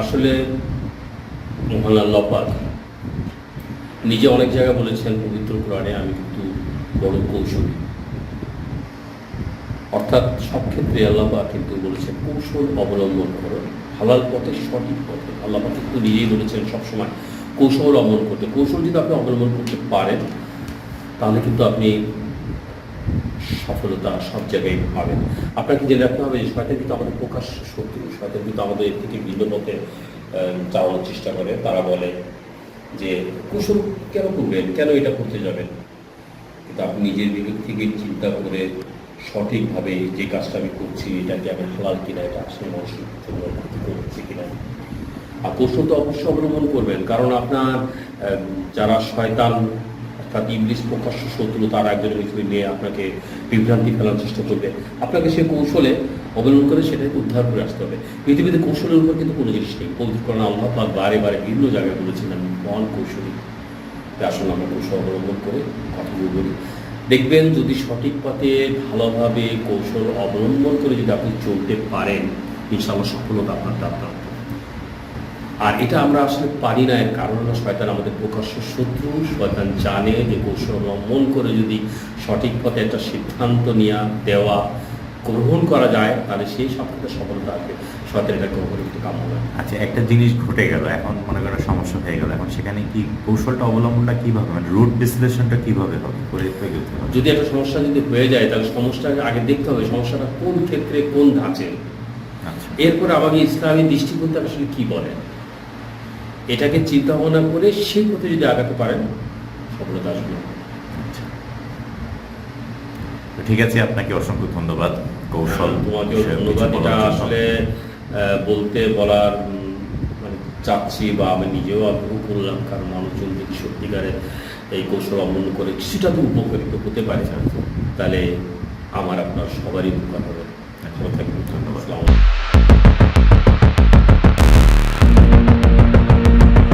আসলে মহান আল্লাহ পাক নিজে অনেক জায়গায় বলেছেন পবিত্র কোরআনে, আমি কিন্তু বড় কৌশলী। অর্থাৎ সব ক্ষেত্রে আল্লাহ পাক কিন্তু বলেছেন, কৌশল অবলম্বন করো, হালাল পথে, সঠিক পথে। আল্লাহ পাক কিন্তু নিজেই বলেছেন সবসময় কৌশল অবলম্বন করতে। কৌশল যদি আপনি অবলম্বন করতে পারেন, তাহলে কিন্তু আপনি সফলতা সব জায়গায় পাবেন। আপনাকে জেনে রাখতে হবে যে শয়তান কিন্তু আমাদের প্রকাশ্য শত্রু শয়তান কিন্তু আমাদের এর থেকে ভিন্ন পথে চালানোর চেষ্টা করে। তারা বলে যে কুশল কেন করবেন? কেন এটা করতে যাবেন? কিন্তু আপনি নিজের বিবেক থেকে চিন্তা করে সঠিকভাবে যে কাজটা আমি করছি, এটা কি আমি হালাল কিনা? এটা আসলে মানুষের জন্য হচ্ছে কিনা? আর কৌশল তো অবশ্যই অবলম্বন করবেন। কারণ আপনার যারা শয়তান অর্থাৎ ইংলিশ প্রকাশ্য শত্রু তার একজনের হিসেবে নিয়ে আপনাকে বিভ্রান্তি ফেলার চেষ্টা করবে। আপনাকে সে কৌশলে অবলম্বন করে সেটাকে উদ্ধার করে আসতে হবে। পৃথিবীতে কৌশলের উপর কিন্তু কোনো জিনিস নেই। পবিত্র করেন আল্লাহ পাক বারে বারে বিভিন্ন জায়গায় বলেছিলেন মহান কৌশলী। আসলে আমরা কৌশল অবলম্বন করে কথাগুলো বলি। দেখবেন যদি সঠিক পথে ভালোভাবে কৌশল অবলম্বন করে যদি আপনি চলতে পারেন, ইনশাআল্লাহ সফলতা আপনার প্রাপ্ত। আর এটা আমরা আসলে পারি না এর কারণ হলো শয়তান আমাদের প্রকাশ্য শত্রু শয়তান জানে যে কৌশল অবলম্বন করে যদি সঠিক পথে একটা সিদ্ধান্ত নেওয়া দেওয়া গ্রহণ করা যায় তাহলে সেই সফলতা সফলতা আসবে। শয়তান এটা গ্রহণ করতে কাম্য নয়। আচ্ছা একটা জিনিস ঘটে গেল এখন মনে করো সমস্যা হয়ে গেল এখন সেখানে কি কৌশলটা অবলম্বনটা কীভাবে মানে রুট বিশ্লেষণটা কীভাবে হবে? করে যদি একটা সমস্যা যদি হয়ে যায় তাহলে সমস্যাটাকে আগে দেখতে হবে সমস্যাটা কোন ক্ষেত্রে কোন ধাঁচে। আচ্ছা। এরপর আমাকে ইসলামী দৃষ্টিকোণটা আসলে কী বলে? এটাকে চিন্তা ভাবনা করে সেই পথে যদি আগাতে পারেন সফলতা আসবে। আচ্ছা। ঠিক আছে আপনাকে অসংখ্য ধন্যবাদ। কৌশল বিষয়ে কিছু ধন্যবাদ। এটা আসলে বলতে বলার মানে চাচ্ছি বা আমি নিজেও আগ্রহ করলাম কারণ মানুষজন যদি সত্যিকারের এই কৌশল অবলম্বন করে কিছুটা তো উপকৃত হতে পারে। তাহলে আমার আপনার সবারই উপকার হবে। ভালো থাকবেন। ধন্যবাদ।